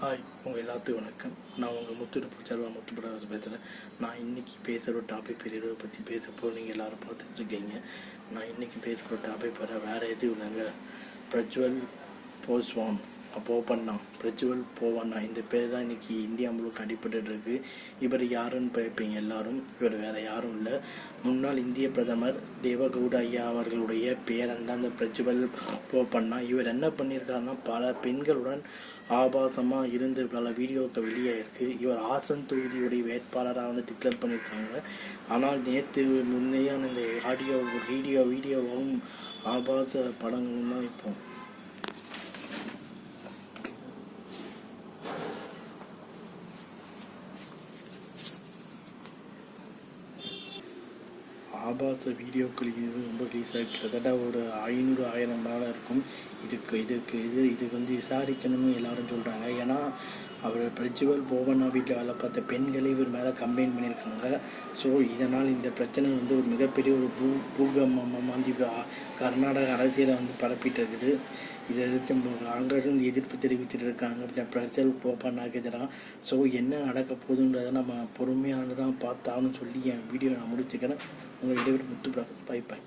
Hi உங்கள் எல்லாத்துக்கும் வணக்கம். நான் உங்கள் முத்துருப்பு செல்வா முத்துப்படாத பேசுகிறேன் நான் இன்னைக்கு பேசுகிற டாபிக் பெரியதை பற்றி பேசப்போ நீங்கள் எல்லோரும் பார்த்துட்ருக்கீங்க நான் இன்றைக்கி பேசுகிற டாபிக் பெற வேறு எதுவும் இல்லைங்க. பிரஜ்வல் போஸ்வான் போப்பண்ணா பிரஜுவல் போவண்ணா இந்த பேர் தான் இன்னைக்கு இந்தியா முழுக்க அடிபட்டு இருக்கு. இவர் யாருன்னு பார்ப்பீங்க எல்லாரும்? இவர் வேற யாரும் இல்லை. முன்னாள் இந்திய பிரதமர் தேவகவுட ஐயா அவர்களுடைய பேரன் தான் இந்த பிரஜுவல் போப்பண்ணா இவர் என்ன பண்ணியிருக்காருன்னா பல பெண்களுடன் ஆபாசமா இருந்து பல வீடியோக்கள் வெளியே இருக்கு இவர் ஆசன் தொகுதியுடைய வேட்பாளராக வந்து டிக்ளேர் பண்ணியிருக்காங்க ஆனால் நேற்று முன்னையான இந்த ஆடியோ வீடியோ வீடியோவும் ஆபாச படங்களும் தான் இப்போ. ஆபாச வீடியோக்கள் இது ரொம்ப ரிலீஸாக கிட்டத்தட்ட ஒரு ஐநூறு ஆயிரம் மேலே இருக்கும். இதுக்கு இதுக்கு இது இதுக்கு வந்து விசாரிக்கணும்னு எல்லாரும் சொல்கிறாங்க ஏன்னா அவர் பிரஜ்வல் போவண்ணா வீட்டில் வேலை பார்த்த பெண்களே இவர் மேலே கம்ப்ளைண்ட் பண்ணியிருக்காங்க. ஸோ இதனால் இந்த பிரச்சனை வந்து ஒரு மிகப்பெரிய ஒரு பூ பூகம்பம் வந்து கர்நாடக அரசியலை வந்து பரப்பிட்டு இருக்குது இதை எதிர்த்து காங்கிரஸ் வந்து எதிர்ப்பு தெரிவித்துட்டு இருக்காங்க. இந்த போப்பண்ணாக்கு எதிராக. ஸோ என்ன நடக்க போகுதுன்றதை நம்ம பொறுமையாக தான் பார்த்தாலும் சொல்லி என் வீடியோ நான் முடிச்சுக்கிறேன். உங்கள் இடைவெளி முத்து பிரகாஷ் பை பாய்